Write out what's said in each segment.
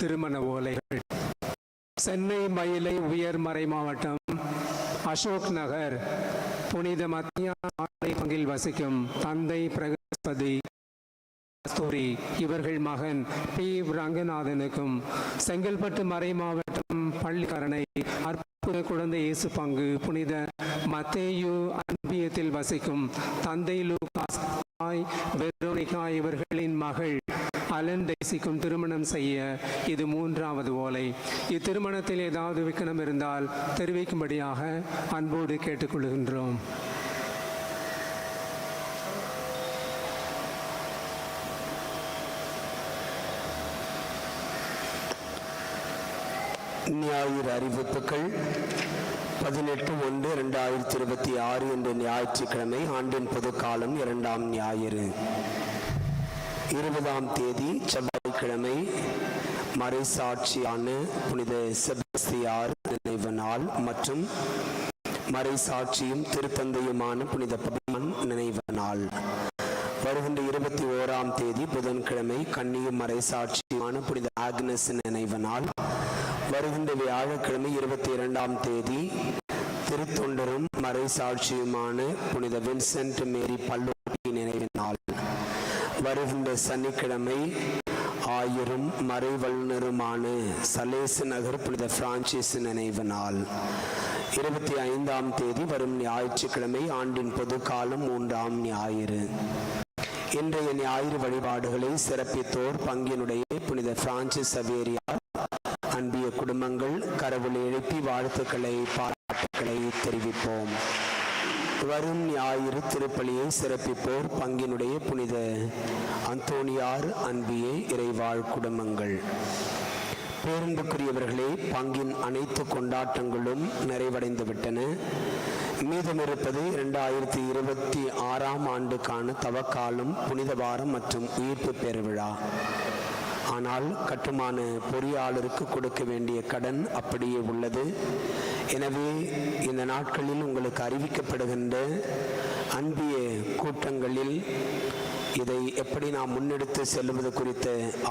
திருமண ஓலைகள். சென்னை மயிலை உயர்மறை மாவட்டம் அசோக் நகர். புனித மத்திய ஆலை பங்கில் வசிக்கும் தந்தை பிரகஸ்பதி கஸ்தூரி இவர்கள் மகன் பி. ரங்கநாதனுக்கும் செங்கல்பட்டு மறை மாவட்டம் பள்ளிக்கரணை அற்புத குழந்தை இயேசு பங்கு புனித மத்தேயு அன்பியத்தில் வசிக்கும் தந்தை லூகாஸ் வெரோனிகா இவர்களின் மகள் அலன் டெய்சிக்கும் திருமணம் செய்ய இது மூன்றாவது ஓலை. இத்திருமணத்தில் ஏதாவது விக்கணம் இருந்தால் தெரிவிக்கும்படியாக அன்போடு கேட்டுக்கொள்கின்றோம். ஞாயிறு அறிவிப்புகள் பதினெட்டு ஒன்று ரெண்டாயிரத்தி இருபத்தி ஆறு என்ற ஞாயிற்றுக்கிழமை ஆண்டின் பொதுக்காலம் இரண்டாம் ஞாயிறு. இருபதாம் தேதி செவ்வாய்க்கிழமை மறைசாட்சியான புனித செபஸ்தியார் நினைவு நாள் மற்றும் மறைசாட்சியும் திருத்தந்தையுமான புனித பகவான் நினைவு நாள் வருகின்ற இருபத்தி ஓராம் தேதி புதன்கிழமை கன்னியும் மறைசாட்சியுமான புனித ஆக்னஸ் நினைவு நாள் வருகின்ற வியாழக்கிழமை இருபத்தி இரண்டாம் தேதி திருத்தொண்டரும் மறைசாட்சியுமான புனித வின்சென்ட் மேரி பல்லு வருகின்ற சனிக்கிழமை ஆயிரம் மறைவல்லுனருமான சலேசு நகர் புனித பிரான்சிஸ் நினைவு நாள். இருபத்தி ஐந்தாம் தேதி வரும் ஞாயிற்றுக்கிழமை ஆண்டின் பொது காலம் மூன்றாம் ஞாயிறு. இன்றைய ஞாயிறு வழிபாடுகளை சிறப்பித்தோர் பங்கினுடைய புனித பிரான்சிஸ் சவேரியார் அன்பிய குடும்பங்கள் கரவுளை எழுப்பி வாழ்த்துக்களை பாராட்டுக்களை தெரிவிப்போம். வரும் ஞாயிறு திருப்பலியை சிறப்பிப்போர் பங்கினுடைய புனித தோணியார் அன்பிய இறைவாழ் குடும்பங்கள். பேருந்துக்குரியவர்களே பங்கின் அனைத்து கொண்டாட்டங்களும் நிறைவடைந்து விட்டன மீதமிருப்பது இரண்டாயிரத்தி இருபத்தி ஆறாம் ஆண்டுக்கான தவக்காலம் புனித வாரம் மற்றும் உயிர்ப்பு பெருவிழா. ஆனால் கட்டுமான பொறியாளருக்கு கொடுக்க வேண்டிய கடன் அப்படியே உள்ளது. எனவே இந்த நாட்களில் உங்களுக்கு அறிவிக்கப்படுகின்ற அன்பிய கூட்டங்களில் இதை எப்படி நாம் முன்னெடுத்து செல்வது குறித்த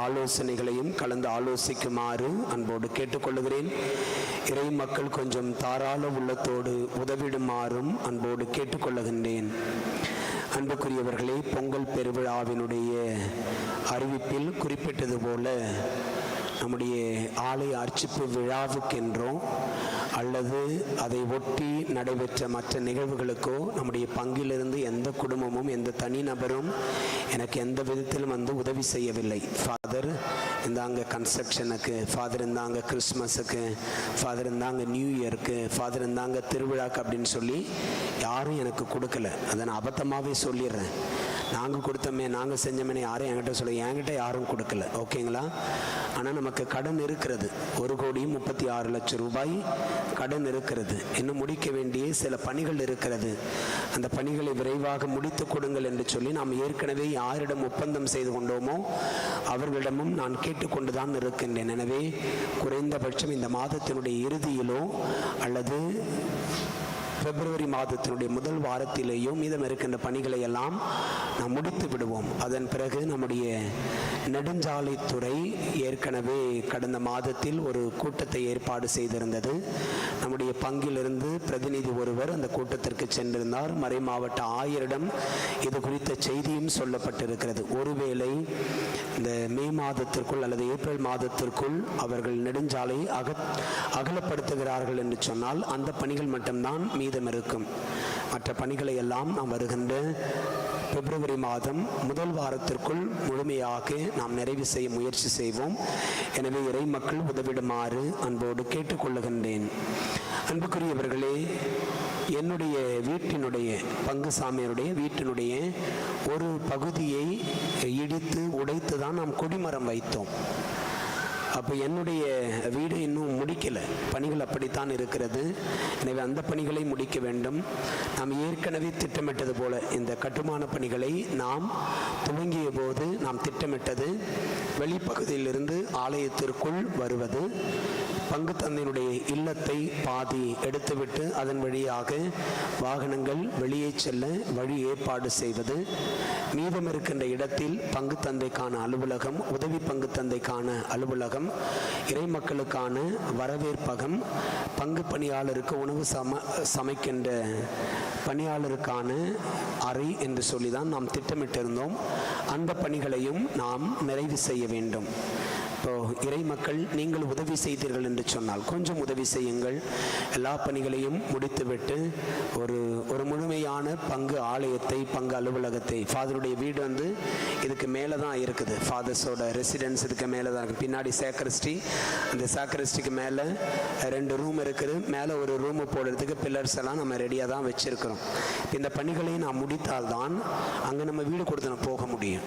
ஆலோசனைகளையும் கலந்து ஆலோசிக்குமாறு அன்போடு கேட்டுக்கொள்கிறேன் இறை மக்கள் கொஞ்சம் தாராள உள்ளத்தோடு உதவிடுமாறும் அன்போடு கேட்டுக்கொள்ளுகின்றேன். அன்புக்குரியவர்களே பொங்கல் பெருவிழாவினுடைய அறிவிப்பில் குறிப்பிட்டது போல நம்முடைய ஆலய அர்ச்சிப்பு விழாவுக்கென்றோ அல்லது அதை ஒட்டி நடைபெற்ற மற்ற நிகழ்வுகளுக்கோ நம்முடைய பங்கிலிருந்து எந்த குடும்பமும் எந்த தனிநபரும் எனக்கு எந்த விதத்திலும் வந்து உதவி செய்யவில்லை. ஃபாதர் இந்தாங்க கன்ஸ்ட்ரக்ஷனுக்கு ஃபாதர் இருந்தாங்க கிறிஸ்மஸுக்கு ஃபாதர் இருந்தாங்க நியூ இயருக்கு ஃபாதர் இருந்தாங்க திருவிழாக்கு அப்படின்னு சொல்லி யாரும் எனக்கு கொடுக்கல. அதை நான் அபத்தமாகவே சொல்லிடுறேன். நாங்கள் கொடுத்தோமே நாங்கள் செஞ்சோமே யாரும் என்கிட்ட சொல்ல என்கிட்ட யாரும் கொடுக்கல. ஓகேங்களா? ஆனால் நமக்கு கடன் இருக்கிறது. ஒரு கோடி முப்பத்தி ஆறு லட்சம் ரூபாய் கடன் இருக்கிறது. இன்னும் முடிக்க வேண்டிய சில பணிகள் இருக்கிறது. அந்த பணிகளை விரைவாக முடித்து கொடுங்கள் என்று சொல்லி நாம் ஏற்கனவே யாரிடம் ஒப்பந்தம் செய்து கொண்டோமோ அவர்களிடமும் நான் கேட்டுக்கொண்டுதான் இருக்கின்றேன். எனவே குறைந்தபட்சம் இந்த மாதத்தினுடைய இறுதியிலோ அல்லது பிப்ரவரி மாதத்தினுடைய முதல் வாரத்திலேயும் மீதம் இருக்கின்ற பணிகளை எல்லாம் நாம் முடித்து விடுவோம். அதன் பிறகு நம்முடைய நெடுஞ்சாலைத்துறை ஏற்கனவே கடந்த மாதத்தில் ஒரு கூட்டத்தை ஏற்பாடு செய்திருந்தது. நம்முடைய பங்கிலிருந்து பிரதிநிதி ஒருவர் அந்த கூட்டத்திற்கு சென்றிருந்தார். மறை மாவட்ட ஆயரிடம் இது குறித்த செய்தியும் சொல்லப்பட்டிருக்கிறது. ஒருவேளை இந்த மே மாதத்திற்குள் அல்லது ஏப்ரல் மாதத்திற்குள் அவர்கள் நெடுஞ்சாலை அக அகலப்படுத்துகிறார்கள் என்று சொன்னால் அந்த பணிகள் மட்டும்தான் மீதம் இருக்கும் மற்ற பணிகளை எல்லாம் நாம் வருகின்ற பிப்ரவரி மாதம் முதல் வாரத்திற்குள் முழுமையாக நாம் நிறைவு செய்ய முயற்சி செய்வோம். எனவே இறை மக்கள் உதவிடுமாறு அன்போடு கேட்டுக்கொள்ளுகின்றேன். அன்புக்குரியவர்களே என்னுடைய வீட்டினுடைய பங்குசாமியருடைய வீட்டினுடைய ஒரு பகுதியை இடித்து உடைத்து தான் நாம் கொடிமரம் வைத்தோம். அப்போ என்னுடைய வீடு இன்னும் முடிக்கலை. பணிகள் அப்படித்தான் இருக்கிறது. எனவே அந்த பணிகளை முடிக்க வேண்டும். நாம் ஏற்கனவே திட்டமிட்டது போல இந்த கட்டுமான பணிகளை நாம் துவங்கிய போது நாம் திட்டமிட்டது வெளிப்பகுதியிலிருந்து ஆலயத்திற்குள் வருவது. பங்கு தந்தையினுடைய இல்லத்தை பாதி எடுத்துவிட்டு அதன் வழியாக வாகனங்கள் வெளியே செல்ல வழி ஏற்பாடு செய்வது மீதம் இருக்கின்ற இடத்தில் பங்கு தந்தைக்கான அலுவலகம் உதவி பங்கு தந்தைக்கான அலுவலகம் இறை மக்களுக்கான வரவேற்பகம் பங்கு பணியாளருக்கு உணவு சம சமைக்கின்ற பணியாளருக்கான அறை என்று சொல்லி தான் நாம் திட்டமிட்டிருந்தோம். அந்த பணிகளையும் நாம் நிறைவு செய்ய வேண்டும். இப்போ இறை மக்கள் நீங்கள் உதவி செய்தீர்கள் என்று சொன்னால் கொஞ்சம் உதவி செய்யுங்கள். எல்லா பணிகளையும் முடித்துவிட்டு ஒரு ஒரு முழுமையான பங்கு ஆலயத்தை பங்கு அலுவலகத்தை ஃபாதருடைய வீடு வந்து இதுக்கு மேலே தான் இருக்குது. ஃபாதர்ஸோட ரெசிடென்ஸ் இதுக்கு மேலே தான் இருக்குது பின்னாடி சேக்கரிஸ்டி அந்த சேக்கரிஸ்டிக்கு மேலே ரெண்டு ரூம் இருக்குது. மேலே ஒரு ரூம் போடுறதுக்கு பில்லர்ஸ் எல்லாம் நம்ம ரெடியாக தான் வச்சுருக்கிறோம். இந்த பணிகளை நான் முடித்தால்தான் அங்கே நம்ம வீடு கொடுத்து நம்ம போக முடியும்.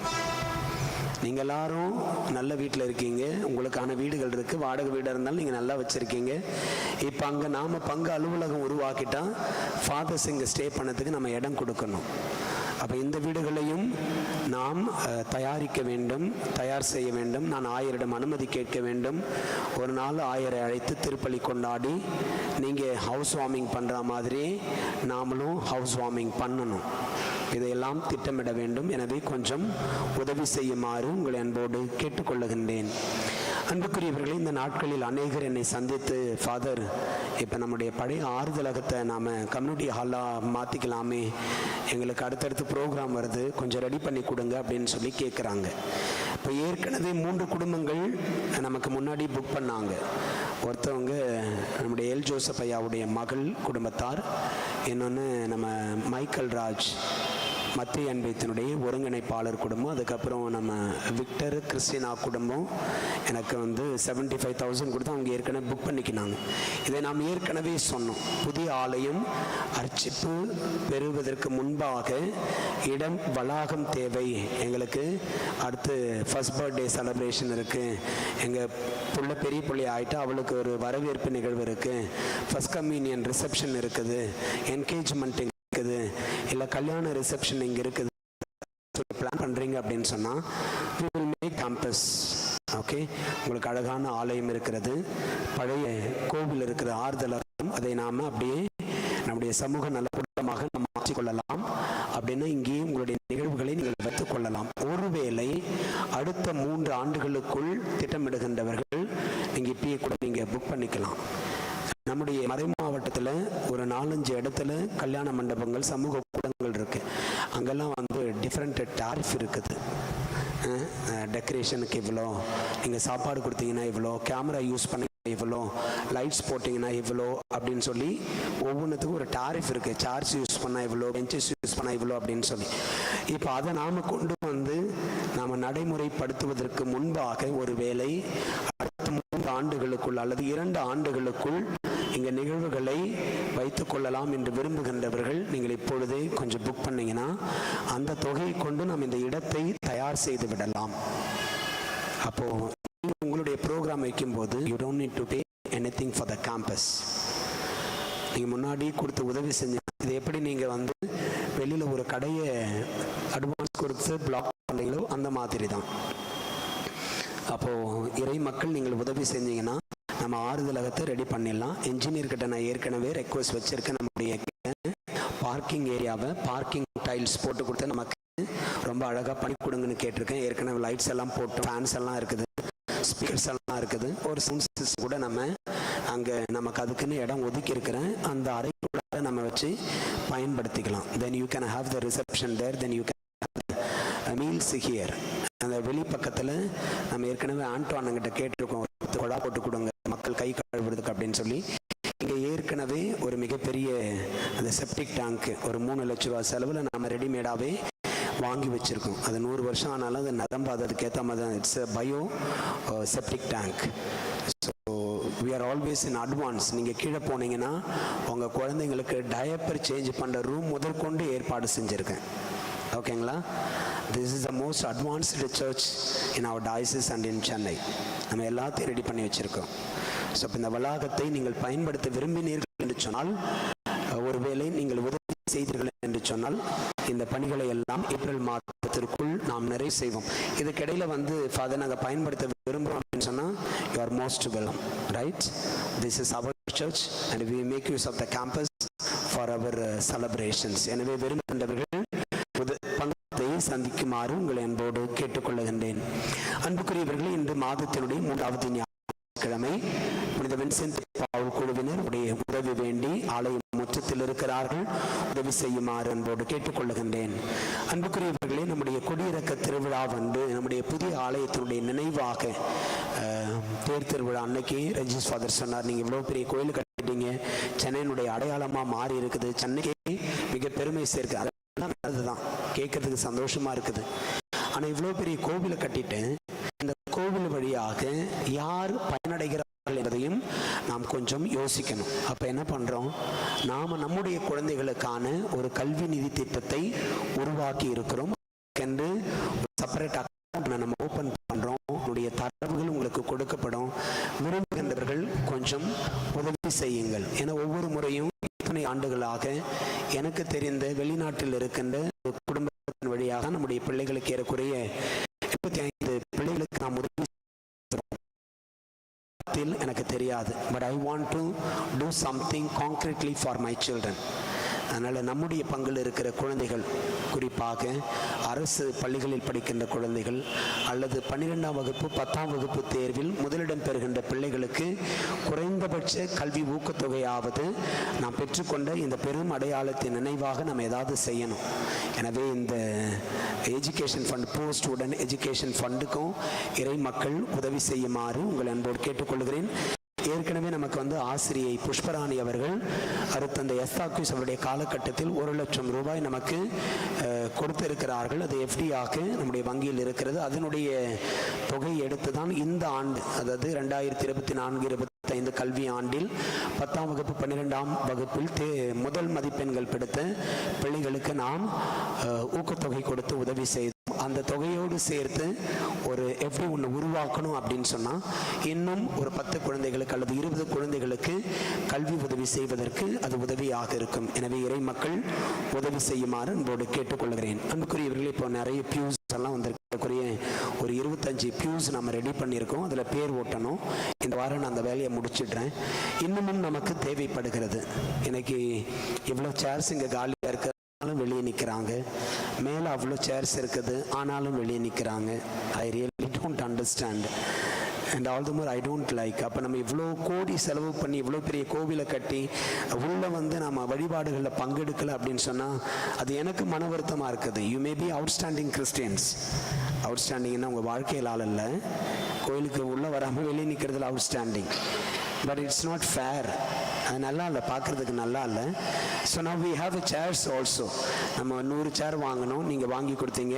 நீங்கள் எல்லாரும் நல்ல வீட்டில் இருக்கீங்க. உங்களுக்கான வீடுகள் இருக்குது வாடகை வீடாக இருந்தாலும் நீங்கள் நல்லா வச்சுருக்கீங்க. இப்போ அங்கே நாம் பங்கு அலுவலகம் உருவாக்கிட்டால் ஃபாதர்ஸ் இங்கே ஸ்டே பண்ணதுக்கு நம்ம இடம் கொடுக்கணும். அப்போ இந்த வீடுகளையும் நாம் தயாரிக்க வேண்டும் தயார் செய்ய வேண்டும். நான் ஆயரிடம் அனுமதி கேட்க வேண்டும். ஒரு நாள் ஆயரை அழைத்து திருப்பலி கொண்டாடி நீங்கள் ஹவுஸ் வார்மிங் பண்ணுற மாதிரி நாமளும் ஹவுஸ் வார்மிங் பண்ணணும். இதையெல்லாம் திட்டமிட வேண்டும். எனவே கொஞ்சம் உதவி செய்யுமாறு உங்களை அன்போடு கேட்டுக்கொள்ளுகின்றேன். அன்புக்குரியவர்களே இந்த நாட்களில் அநேகர் என்னை சந்தித்து ஃபாதர் இப்போ நம்முடைய பழைய ஆறுதலகத்தை நாம் கம்யூனிட்டி ஹாலாக மாற்றிக்கலாமே எங்களுக்கு அடுத்தடுத்து ப்ரோக்ராம் வருது. கொஞ்சம் ரெடி பண்ணி கொடுங்க அப்படின்னு சொல்லி கேட்குறாங்க இப்போ ஏற்கனவே மூன்று குடும்பங்கள் நமக்கு முன்னாடி புக் பண்ணாங்க. ஒருத்தவங்க நம்முடைய எல். ஜோசப் ஐயாவுடைய மகள் குடும்பத்தார். இன்னொன்று நம்ம மைக்கேல் ராஜ். மத்திய அன்பத்தினுடைய ஒருங்கிணைப்பாளர் குடும்பம். அதுக்கப்புறம் நம்ம விக்டர் கிறிஸ்டினா குடும்பம். எனக்கு வந்து செவன்ட்டி ஃபைவ் தௌசண்ட் கொடுத்து அவங்க ஏற்கனவே புக் பண்ணிக்கினாங்க. இதை நாம் ஏற்கனவே சொன்னோம். புதிய ஆலயம் அர்ச்சிப்பு பெறுவதற்கு முன்பாக இடம் வளாகம் தேவை. எங்களுக்கு அடுத்து ஃபர்ஸ்ட் பர்த்டே செலப்ரேஷன் இருக்குது எங்கள் புள்ள பெரிய புள்ளி ஆகிட்டு அவளுக்கு ஒரு வரவேற்பு நிகழ்வு இருக்குது ஃபர்ஸ்ட் கம்யூனியன் ரிசப்ஷன் இருக்குது. என்கேஜ்மெண்ட் இருக்குது. இல்லை கல்யாண ரிசப்ஷன் இங்கே இருக்குது. பிளான் பண்ணுறீங்க அப்படின்னு சொன்னால் we will make campus okay உங்களுக்கு அழகான ஆலயம் இருக்கிறது. பழைய கோவில் இருக்கிற ஆறுதலகம் அதை நாம் அப்படியே நம்முடைய சமூக நலக்கூடமாக நம்ம மாற்றிக்கொள்ளலாம் அப்படின்னா இங்கேயும் உங்களுடைய நிகழ்வுகளை நீங்கள் வைத்துக் கொள்ளலாம். ஒருவேளை அடுத்த மூன்று ஆண்டுகளுக்குள் திட்டமிடுகின்றவர்கள் நீங்கள் இப்பயே கூட நீங்கள் புக் பண்ணிக்கலாம். நம்முடைய மறை மாவட்டத்தில் ஒரு நாலஞ்சு இடத்துல கல்யாண மண்டபங்கள் சமூக கூடங்கள் இருக்குது அங்கெல்லாம் வந்து டிஃப்ரெண்ட் டாரிஃப் இருக்குது. டெக்கரேஷனுக்கு இவ்வளோ நீங்கள் சாப்பாடு கொடுத்தீங்கன்னா இவ்வளோ கேமரா யூஸ் பண்ணி இவ்வளோ லைட்ஸ் போட்டிங்கன்னா இவ்வளோ அப்படின்னு சொல்லி ஒவ்வொன்றுத்துக்கும் ஒரு டாரிஃப் இருக்குது சார்ஜ் யூஸ் பண்ணால் இவ்வளோ பெஞ்சஸ் யூஸ் பண்ணால் இவ்வளோ அப்படின்னு சொல்லி. இப்போ அதை நாம் கொண்டு வந்து நாம் நடைமுறைப்படுத்துவதற்கு முன்பாக ஒரு வேலை அடுத்த மூன்று ஆண்டுகளுக்குள் அல்லது இரண்டு ஆண்டுகளுக்குள் இங்க நிகழ்வுகளை வைத்துக் கொள்ளலாம் என்று விரும்புகின்றவர்கள் நீங்கள் இப்பொழுதே கொஞ்சம் புக் பண்ணீங்கன்னா அந்த தொகையை கொண்டு நாம் இந்த இடத்தை தயார் செய்து விடலாம். அப்போ உங்களுடைய ப்ரோக்ராம் வைக்கும்போது you don't need to pay anything for the campus நீங்கள் முன்னாடி கொடுத்து உதவி செஞ்சு இது எப்படி நீங்கள் வந்து வெளியில் ஒரு கடையை அட்வான்ஸ் கொடுத்து பிளாக் பண்ணீங்களோ அந்த மாதிரி தான் அப்போது இறை மக்கள் நீங்கள் உதவி செஞ்சீங்கன்னா நம்ம ஆறுதலகத்தை ரெடி பண்ணிடலாம். இன்ஜினியர்கிட்ட நான் ஏற்கனவே ரெக்வஸ்ட் வச்சுருக்கேன் நம்முடைய பார்க்கிங் ஏரியாவை பார்க்கிங் டைல்ஸ் போட்டு கொடுத்து நமக்கு ரொம்ப அழகாக பண்ணி கொடுங்கன்னு கேட்டிருக்கேன். ஏற்கனவே லைட்ஸ் எல்லாம் போட்டு ஃபேன்ஸ் எல்லாம் இருக்குது. ஸ்பீக்கர்ஸ் எல்லாம் இருக்குது. ஒரு சவுண்ட் சிஸ்டம் கூட நம்ம அங்கே நமக்கு அதுக்குன்னு இடம் ஒதுக்கி இருக்கிறேன் அந்த அறைக்குள்ள நம்ம வச்சு பயன்படுத்திக்கலாம். Then you can have the reception there then you can meals here அந்த வெளிப்பக்கத்தில் நம்ம ஏற்கனவே ஆண்டோ அண்ணங்கிட்ட கேட்டிருக்கோம். கொடா போட்டு கொடுங்க. கை கழுவுறதுக்கு அப்படின்னு சொல்லி இங்கே ஏற்கனவே ஒரு மிகப்பெரிய அந்த செப்டிக் டேங்க்கு ஒரு மூணு லட்ச ரூபா செலவில் நம்ம ரெடிமேடாகவே வாங்கி வச்சுருக்கோம். அது நூறு வருஷம் ஆனாலும் அது நரம்பாது அதுக்கேற்ற மாதிரி தான். It's bio septic tank so we are always in advance நீங்கள் கீழே போனீங்கன்னா உங்கள் குழந்தைங்களுக்கு டயப்பர் சேஞ்ச் பண்ணுற ரூம் முதற்கொண்டு ஏற்பாடு செஞ்சுருக்கேன். ஓகேங்களா? This is the most advanced church in our diocese and in Chennai நம்ம எல்லாத்தையும் ரெடி பண்ணி வச்சுருக்கோம். ஸோ இந்த வளாகத்தை நீங்கள் பயன்படுத்த விரும்பினீர்கள் என்று சொன்னால் ஒருவேளை நீங்கள் உதவி செய்தீர்கள் என்று சொன்னால் இந்த பணிகளை எல்லாம் ஏப்ரல் மாதத்திற்குள் நாம் நிறைவு செய்வோம். இதுக்கிடையில் வந்து ஃபாதர் நாங்கள் பயன்படுத்த விரும்புகிறோம் அப்படின்னு சொன்னால் you are most welcome right this is our church and we make use of the campus for our celebrations எனவே விரும்புகின்றவர்கள் புது சந்திக்குமாறு உங்களை அன்போடு கேட்டுக்கொள்ளுகின்றேன். அன்புக்குரியவர்களே இன்று மாதத்தினுடைய மூன்றாவது கிழமை புனித வின்சென்ட் பாவல் குழுவினர் உடைய உதவி வேண்டி ஆலயம் முற்றத்தில் இருக்கிறார்கள். உதவி செய்யுமாறு அன்போடு கேட்டுக்கொள்ளுகின்றேன். அன்புக்குரியவர்களே நம்முடைய கொடியிறக்க திருவிழா வந்து நம்முடைய புதிய ஆலயத்தினுடைய நினைவாக தேர் திருவிழா அன்னைக்கு ரஜிஸ் ஃபாதர் சொன்னார் நீங்கள் இவ்வளோ பெரிய கோயில் கட்டிட்டீங்க. சென்னையினுடைய அடையாளமாக மாறி இருக்குது. சென்னைக்கு மிக பெருமை சேர்க்கு அதெல்லாம் நல்லதுதான். கேட்கறதுக்கு சந்தோஷமா இருக்குது. ஆனால் இவ்வளோ பெரிய கோவிலை கட்டிட்டு கோவில் வழியாக யார் பயனடைகிறார்கள் என்பதையும் நாம் கொஞ்சம் யோசிக்கணும். அப்போ என்ன பண்ணுறோம் நாம் நம்முடைய குழந்தைகளுக்கான ஒரு கல்வி நிதி திட்டத்தை உருவாக்கி இருக்கிறோம். என்று செப்பரேட் அக்கௌண்ட் நம்ம ஓப்பன் பண்ணுறோம் உங்களுடைய தரவுகள் உங்களுக்கு கொடுக்கப்படும். விரும்புகின்றவர்கள் கொஞ்சம் உதவி செய்யுங்கள். ஏன்னா ஒவ்வொரு முறையும் இத்தனை ஆண்டுகளாக எனக்கு தெரிந்த வெளிநாட்டில் இருக்கின்ற ஒரு குடும்பத்தின் வழியாக நம்முடைய பிள்ளைகளுக்கு ஏறக்குறைய முப்பத்தி ஐந்து நாம் உதவி எனக்கு தெரியாது. But I want to do something concretely for my children அதனால் நம்முடைய பங்கில் இருக்கிற குழந்தைகள் குறிப்பாக அரசு பள்ளிகளில் படிக்கின்ற குழந்தைகள் அல்லது பன்னிரெண்டாம் வகுப்பு பத்தாம் வகுப்பு தேர்வில் முதலிடம் பெறுகின்ற பிள்ளைகளுக்கு குறைந்தபட்ச கல்வி ஊக்கத்தொகையாவது நாம் பெற்றுக்கொண்ட இந்த பெரும் அடையாளத்தின் நினைவாக நாம் ஏதாவது செய்யணும். எனவே இந்த எஜுகேஷன் ஃபண்ட் போஸ்ட் உடன் எஜுகேஷன் ஃபண்டுக்கும் இறை மக்கள் உதவி செய்யுமாறு உங்கள் அன்போடு கேட்டுக்கொள்கிறேன். ஏற்கனவே நமக்கு வந்து ஆசிரியை புஷ்பராணி அவர்கள் அருத்தந்தை எஸ்தாக்குஸ் அவருடைய காலகட்டத்தில் ஒரு லட்சம் ரூபாய் நமக்கு கொடுத்திருக்கிறார்கள். அது எஃப்டியாக நம்முடைய வங்கியில் இருக்கிறது. அதனுடைய தொகை எடுத்து தான் இந்த ஆண்டு அதாவது ரெண்டாயிரத்தி இருபத்தி நான்கு இருபத்தைந்து கல்வி ஆண்டில் பத்தாம் வகுப்பு பன்னிரெண்டாம் வகுப்பில் தே முதல் மதிப்பெண்கள் பிடித்த பிள்ளைகளுக்கு நாம் ஊக்கத்தொகை கொடுத்து உதவி செய்தோம் அந்த தொகையோடு சேர்த்து ஒரு எப்படி ஒன்று உருவாக்கணும் அப்படின்னு சொன்னால் இன்னும் ஒரு பத்து குழந்தைகளுக்கு அல்லது இருபது குழந்தைகளுக்கு கல்வி உதவி செய்வதற்கு அது உதவியாக இருக்கும். எனவே இறை மக்கள் உதவி செய்யுமாறு அன்போடு கேட்டுக்கொள்கிறேன். அன்புக்குரியவர்களே இப்போ நிறைய பியூஸ் எல்லாம் வந்திருக்கக்கூடிய ஒரு இருபத்தஞ்சு பியூஸ் நம்ம ரெடி பண்ணியிருக்கோம். அதில் பேர் ஓட்டணும். இந்த வாரம் நான் அந்த வேலையை முடிச்சிடுறேன். இன்னமும் நமக்கு தேவைப்படுகிறது. எனக்கு இவ்வளோ சேர்ஸ் இங்கே காலியாக இருக்க. ஆனாலும் வெளியே நிற்கிறாங்க மேலே அவ்வளோ சேர்ஸ் இருக்குது. ஆனாலும் வெளியே நிற்கிறாங்க I really don't understand and all the more I don't like அப்போ நம்ம இவ்வளோ கோடி செலவு பண்ணி இவ்வளோ பெரிய கோவிலை கட்டி உள்ளே வந்து நம்ம வழிபாடுகளில் பங்கெடுக்கலை அப்படின்னு சொன்னால் அது எனக்கு மன வருத்தமாக இருக்குது. You may be outstanding Christians அவுட்ஸ்டாண்டிங்னா உங்கள் வாழ்க்கையில் ஆள் இல்லை கோயிலுக்கு உள்ளே வராமல் வெளியே நிற்கிறதுல outstanding but it's not fair நல்லா இல்லை பார்க்குறதுக்கு நல்லா இல்லை. So now we have chairs also நம்ம நூறு சேர் வாங்கினோம் நீங்கள் வாங்கி கொடுத்தீங்க.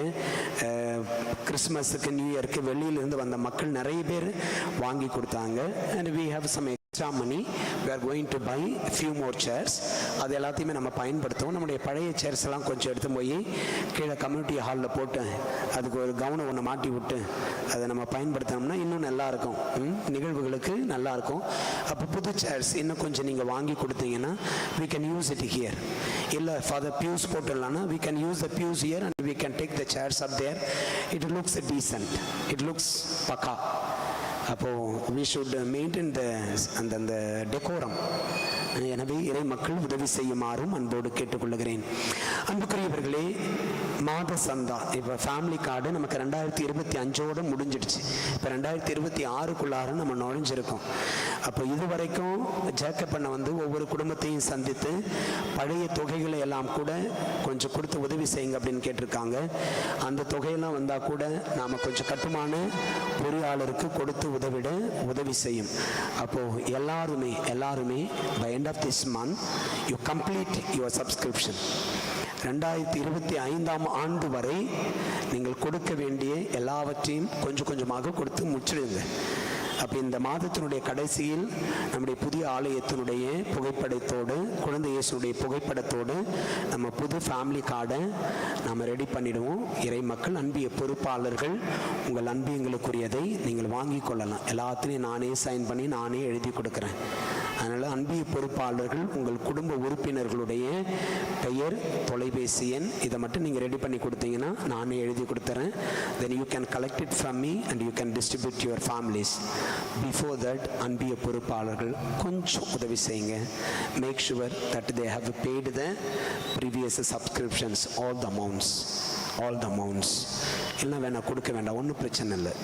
கிறிஸ்மஸுக்கு நியூ இயருக்கு வெளியிலேருந்து வந்த மக்கள் நிறைய பேர் வாங்கி கொடுத்தாங்க. And we have some extra money we going going by buy few more அது எல்லாத்தையுமே நம்ம பயன்படுத்துவோம். நம்முடைய பழைய சேர்ஸ் எல்லாம் கொஞ்சம் எடுத்து போய் கீழே கம்யூனிட்டி ஹாலில் போட்டு அதுக்கு ஒரு கவனம் ஒன்று மாட்டி விட்டு அதை நம்ம பயன்படுத்தினோம்னா இன்னும் நல்லாயிருக்கும் ம்? நிகழ்வுகளுக்கு நல்லா இருக்கும். அப்போ புது சேர்ஸ் இன்னும் கொஞ்சம் நீங்கள் வாங்கி கொடுத்தீங்கன்னா we can use it here இல்லை father pews போட்டுடலாம்னா we can use the pews here and we can take the chairs up there it looks decent it looks pucca. அப்போ வி ஷுட் மெயின்டைன் த அந்த அந்த decorum எனவே இறை மக்கள் உதவி செய்யுமாறும் அன்போடு கேட்டுக்கொள்கிறேன் அன்புக்குரியவர்களே மாத சந்தா இப்போ ஃபேமிலி கார்டு நமக்கு ரெண்டாயிரத்தி இருபத்தி அஞ்சோடு முடிஞ்சிடுச்சு. இப்போ ரெண்டாயிரத்தி இருபத்தி ஆறுக்குள்ளார நம்ம நுழைஞ்சிருக்கோம். அப்போ இது வரைக்கும் ஜேக்கப் பண்ண வந்து ஒவ்வொரு குடும்பத்தையும் சந்தித்து பழைய தொகைகளை எல்லாம் கூட கொஞ்சம் கொடுத்து உதவி செய்யுங்க அப்படின்னு கேட்டிருக்காங்க. அந்த தொகையெல்லாம் வந்தால் கூட நாம் கொஞ்சம் கட்டுமான பொறியாளருக்கு கொடுத்து உதவிட உதவி செய்யும். அப்போது எல்லாருமே எல்லாருமே பயன் end of this month you complete your subscription ரெண்டாயிரத்தி இருபத்தி ஐந்தாம் ஆண்டு வரை நீங்கள் கொடுக்க வேண்டிய எல்லாவற்றையும் கொஞ்சம் கொஞ்சமாக கொடுத்து முடிச்சிடுங்க. அப்போ இந்த மாதத்தினுடைய கடைசியில் நம்முடைய புதிய ஆலயத்தினுடைய புகைப்படத்தோடு குழந்தை இயேசுடைய புகைப்படத்தோடு நம்ம புது ஃபேமிலி கார்டை நம்ம ரெடி பண்ணிடுவோம். இறை மக்கள் அன்பிய பொறுப்பாளர்கள் உங்கள் அன்பு எங்களுக்குரியதை நீங்கள் வாங்கி கொள்ளலாம். எல்லாத்தையும் நானே சைன் பண்ணி நானே எழுதி கொடுக்குறேன். அதனால் அன்பிய பொறுப்பாளர்கள் உங்கள் குடும்ப உறுப்பினர்களுடைய பெயர் தொலைபேசி எண் இதை மட்டும் நீங்கள் ரெடி பண்ணி கொடுத்தீங்கன்னா நானே எழுதி கொடுத்துறேன். Then you can collect it from me and you can distribute your families before that அன்பிய பொறுப்பாளர்கள் கொஞ்சம் உதவி செய்யுங்க. Make sure that they have paid the previous subscriptions all the amounts all the amounts எல்லாம் வேணாம் கொடுக்க வேண்டாம் ஒன்றும் பிரச்சனை இல்லை.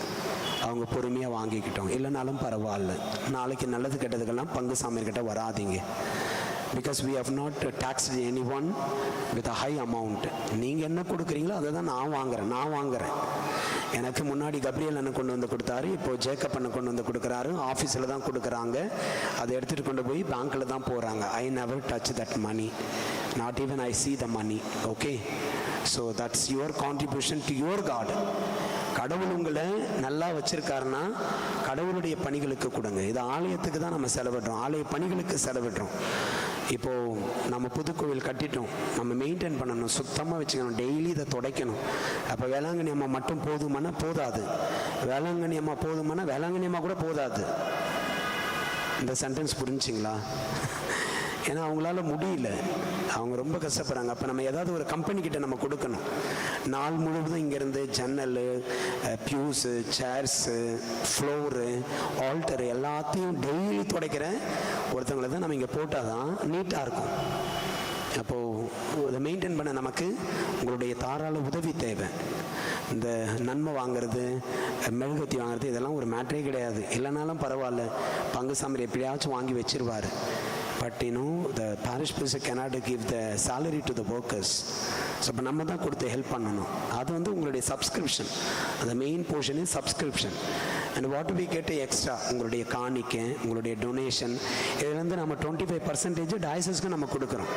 அவங்க பொறுமையாக வாங்கிக்கிட்டோம். இல்லைனாலும் பரவாயில்ல. நாளைக்கு நல்லது கெட்டதுக்கெல்லாம் பங்கு சாமியர்கிட்ட வராதீங்க. Because we have not takes any one with a high amount நீங்கள் என்ன கொடுக்குறீங்களோ அதை தான் நான் வாங்குறேன். நான் வாங்குறேன். எனக்கு முன்னாடி கப்ரியல் அண்ணன் கொண்டு வந்து கொடுத்தாரு. இப்போ ஜேக்கப் அண்ணன் கொண்டு வந்து கொடுக்குறாரு. ஆஃபீஸில் தான் கொடுக்குறாங்க. அதை எடுத்துகிட்டு கொண்டு போய் பேங்க்கில் தான் போகிறாங்க I never touch that money not even I see the money okay so that's your contribution to your God கடவுள் உங்களை நல்லா வச்சிருக்காருன்னா கடவுளுடைய பணிகளுக்கு கொடுங்க. இது ஆலயத்துக்கு தான் நம்ம செலவிடுறோம். ஆலய பணிகளுக்கு செலவிடுறோம். இப்போ நம்ம புதுக்கோவில் கட்டிட்டோம். நம்ம மெயின்டைன் பண்ணணும். சுத்தமாக வச்சுக்கணும். டெய்லி இதை துடைக்கணும். அப்போ வேளாங்கண்ணி அம்மா மட்டும் போதுமானா போதாது. வேளாங்கண்ணி அம்மா போதுமானா வேளாங்கண்ணி அம்மா கூட போதாது. இந்த சென்டென்ஸ் புரிஞ்சிங்களா ஏன்னா அவங்களால முடியல. அவங்க ரொம்ப கஷ்டப்படுறாங்க. அப்போ நம்ம ஏதாவது ஒரு கம்பெனி கிட்ட நம்ம கொடுக்கணும். நாள் முழுவதும் இங்கேருந்து ஜன்னல் பியூஸு சேர்ஸு ஃப்ளோரு ஆல்டர் எல்லாத்தையும் டெய்லி துடைக்கிற ஒருத்தவங்களை தான் நம்ம இங்கே போட்டால் தான் நீட்டாக இருக்கும். அப்போது அதை மெயின்டைன் பண்ண நமக்கு உங்களுடைய தாராள உதவி தேவை. இந்த நன்மை வாங்குறது மெழுகுத்தி வாங்குறது இதெல்லாம் ஒரு மேட்டரே கிடையாது. இல்லைனாலும் பரவாயில்ல. பங்கு சாமி எப்படியாச்சும் வாங்கி வச்சிருவார். But you know the parish priest cannot give the salary to the workers so இப்போ நம்ம தான் கொடுத்து ஹெல்ப் பண்ணணும். அது வந்து உங்களுடைய சப்ஸ்கிரிப்ஷன் அந்த main portion is subscription and what we get extra உங்களுடைய காணிக்கை உங்களுடைய டொனேஷன் இதுலேருந்து நம்ம டுவெண்ட்டி ஃபைவ் பர்சன்டேஜ் டயசஸ்க்கு நம்ம கொடுக்குறோம்.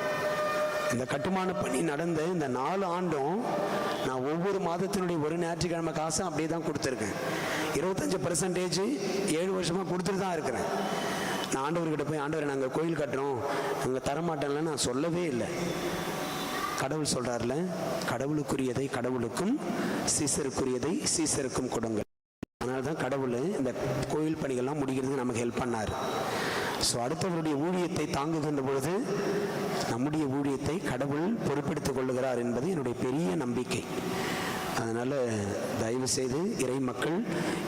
இந்த கட்டுமான பணி நடந்த இந்த நாலு ஆண்டும் நான் ஒவ்வொரு மாதத்தினுடைய ஒரு ஞாயிற்றுக்கிழமை காசும் அப்படியே தான் கொடுத்துருக்கேன். இருபத்தஞ்சி பர்சன்டேஜ் ஏழு வருஷமாக கொடுத்துட்டு தான் இருக்கிறேன். நான் ஆண்டவர்கிட்ட போய் ஆண்டவர் நாங்கள் கோயில் கட்டுறோம். நாங்கள் தரமாட்டோம்ல நான் சொல்லவே இல்லை. கடவுள் சொல்கிறார்ல கடவுளுக்குரியதை கடவுளுக்கும் சீசருக்குரியதை சீசருக்கும் கொடுங்கள். அதனால தான் கடவுள் இந்த கோயில் பணிகள்லாம் முடிக்கிறதுக்கு நமக்கு ஹெல்ப் பண்ணார். ஸோ அடுத்தவருடைய ஊழியத்தை தாங்குகின்ற பொழுது நம்முடைய ஊழியத்தை கடவுள் பொறுப்பெடுத்துக் கொள்ளுகிறார் என்பது என்னுடைய பெரிய நம்பிக்கை. அதனால் தயவு செய்து இறை மக்கள்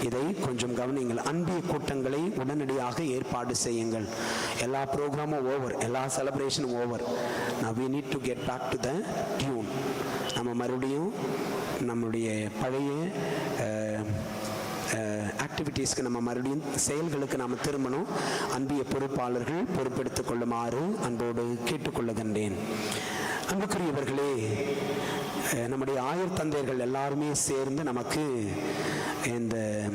இதை கொஞ்சம் கவனிங்கள் அன்பிய கூட்டங்களை உடனடியாக ஏற்பாடு செய்யுங்கள். எல்லா ப்ரோக்ராமும் ஓவர் எல்லா செலப்ரேஷனும் ஓவர் நான் we need to get back to the tune நம்ம மறுபடியும் நம்மளுடைய பழைய ஆக்டிவிட்டீஸ்க்கு நம்ம மறுபடியும் செயல்களுக்கு நாம் திரும்பணும். அன்பிய பொறுப்பாளர்கள் பொறுப்பெடுத்துக் கொள்ளுமாறு அன்போடு கேட்டுக்கொள்ளுகின்றேன். அன்புக்குரியவர்களே நம்முடைய ஆயர் தந்தையர்கள் எல்லாருமே சேர்ந்து நமக்கு இந்த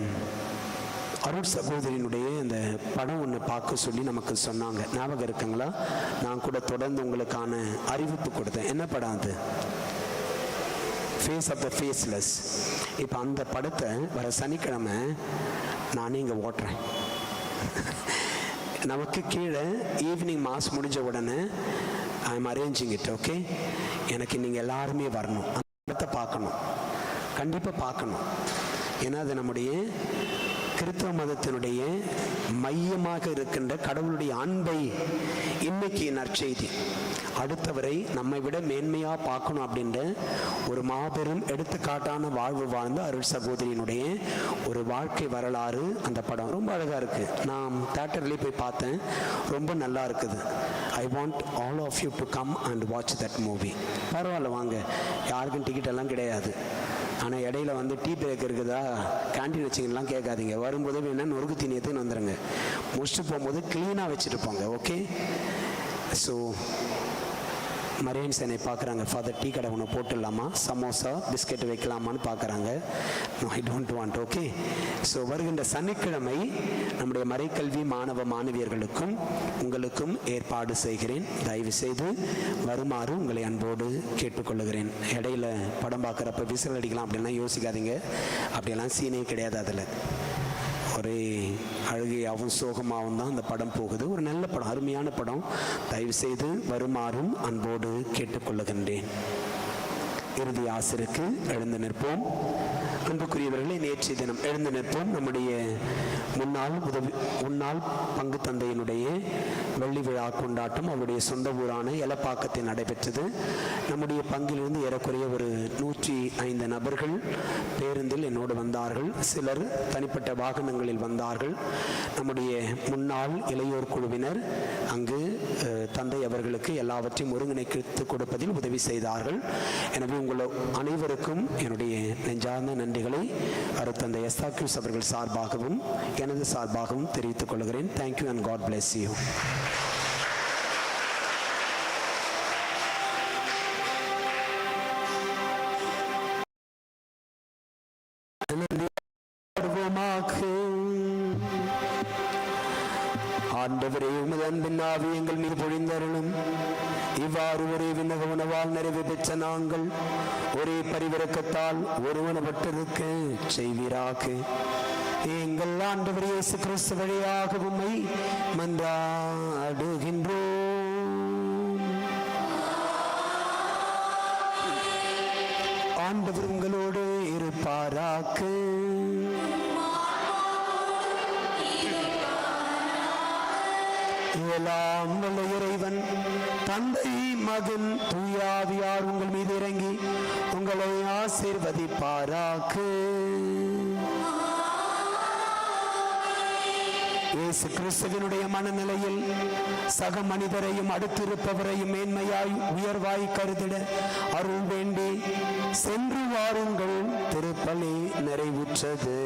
அருள் சகோதரியினுடைய இந்த படம் ஒன்று பார்க்க சொல்லி நமக்கு சொன்னாங்க. ஞாபகம் இருக்குங்களா? நான் கூட தொடர்ந்து உங்களுக்கான அறிவிப்பு கொடுத்தேன். என்ன படம் அது? ஃபேஸ் ஆஃப் த ஃபேஸ்லெஸ் இப்போ அந்த படத்தை வர சனிக்கிழமை நானே இங்கே ஓட்டுறேன். நமக்கு கீழே ஈவினிங் மாஸ் முடிஞ்ச உடனே I am arranging it okay எனக்கு நீங்கள் எல்லாருமே வரணும். அந்த படத்தை பார்க்கணும். கண்டிப்பாக பார்க்கணும். ஏன்னா அது நம்முடைய கிறிஸ்தவ மதத்தினுடைய மையமாக இருக்கின்ற கடவுளுடைய அன்பை இன்னைக்கு நற்செய்தி. அடுத்தவரை நம்மை விட மேன்மையாக பார்க்கணும் அப்படின்ற ஒரு மாபெரும் எடுத்துக்காட்டான வாழ்வு வாழ்ந்த அருள் சகோதரியினுடைய ஒரு வாழ்க்கை வரலாறு அந்த படம். ரொம்ப அழகாக இருக்குது நான் தேட்டர்லேயே போய் பார்த்தேன். ரொம்ப நல்லா இருக்குது. I want all of you to come and watch that movie பரவாயில்ல வாங்க. யாருக்கும் டிக்கெட் எல்லாம் கிடையாது. ஆனால் இடையில வந்து டீ பிரேக் இருக்குதா? கேண்டீன் வச்சிங்கலாம் கேட்காதீங்க. வரும்போது வேணா நொறுக்கு தீனியத்துன்னு வந்துடுங்க முடிச்சுட்டு போகும்போது க்ளீனாக வச்சுட்டு போங்க ஓகே ஸோ மரியன்ஸ் என்னை பார்க்குறாங்க. ஃபாதர் டீ கடை ஒன்று போட்டுடலாமா? சமோசா பிஸ்கெட் வைக்கலாமான்னு பார்க்குறாங்க. No I don't want okay so வருகின்ற சனிக்கிழமை நம்முடைய மறைக்கல்வி மாணவ மாணவியர்களுக்கும் உங்களுக்கும் ஏற்பாடு செய்கிறேன். தயவு செய்து வருமாறு உங்களை அன்போடு கேட்டுக்கொள்ளுகிறேன். இடையில படம் பார்க்குறப்ப விசில் அடிக்கலாம் அப்படிலாம் யோசிக்காதீங்க. அப்படியெல்லாம் சீனே கிடையாது அதில். ஒரே அழுகையாகவும் சோகமாகவும் தான் அந்த படம் போகுது. ஒரு நல்ல படம் அருமையான படம். தயவு செய்து வருமாறும் அன்போடு கேட்டுக்கொள்ளுகின்றேன். இறுதி ஆசிற்கு எழுந்து நிற்போம். அன்புக்குரியவர்களே நேற்றைய தினம் எழுந்து நிற்போம். நம்முடைய முன்னாள் உதவி முன்னாள் பங்கு தந்தையினுடைய வெள்ளி விழா கொண்டாட்டம் அவருடைய சொந்த ஊரான எலப்பாக்கத்தில் நடைபெற்றது. நம்முடைய பங்கிலிருந்து ஏறக்குறைய ஒரு நூற்றி ஐந்து நபர்கள் பேருந்தில் என்னோடு வந்தார்கள். சிலர் தனிப்பட்ட வாகனங்களில் வந்தார்கள். நம்முடைய முன்னாள் இளையோர் குழுவினர் அங்கு தந்தை அவர்களுக்கு எல்லாவற்றையும் ஒருங்கிணைத்து கொடுப்பதில் உதவி செய்தார்கள். எனவே உங்கள் அனைவருக்கும் என்னுடைய நெஞ்சார்ந்த நன்றிகளை அருத்தந்தை எஸ்தாக்யூஸ் அவர்கள் சார்பாகவும் எனது சார்பாகவும் தெரிவித்துக் கொள்கிறேன். Thank you and God bless you ஆண்டவரே உமது அன்பின் ஆவி எங்கள் மீது பொழிந்தருளும். இவ்வாறு ஒரே விண்ணக உணவால் நிறைவு பெற்ற நாங்கள் ஒரே பரிவிறக்கத்தால் ஒருவனப்பட்டிருக்க செய்வீராக. எங்கள் ஆண்டவர் இயேசு கிறிஸ்து வழியாக உம்மை மன்றாடுகின்றோம். ஆண்டவர் உங்களோடு இருப்பாராக்கு எல்லாம் வல்ல இறைவன் தந்தை மகன் தூயாவியார் உங்கள் மீது இறங்கி உங்களை ஆசீர்வதிப்பாராக்கு இயேசு கிறிஸ்துவினுடைய மனநிலையில் சக மனிதரையும் அடுத்திருப்பவரையும் மேன்மையாய் உயர்வாய் கருதிட அருள் வேண்டி சென்று வாருங்கள். திருப்பலி நிறைவுற்றது.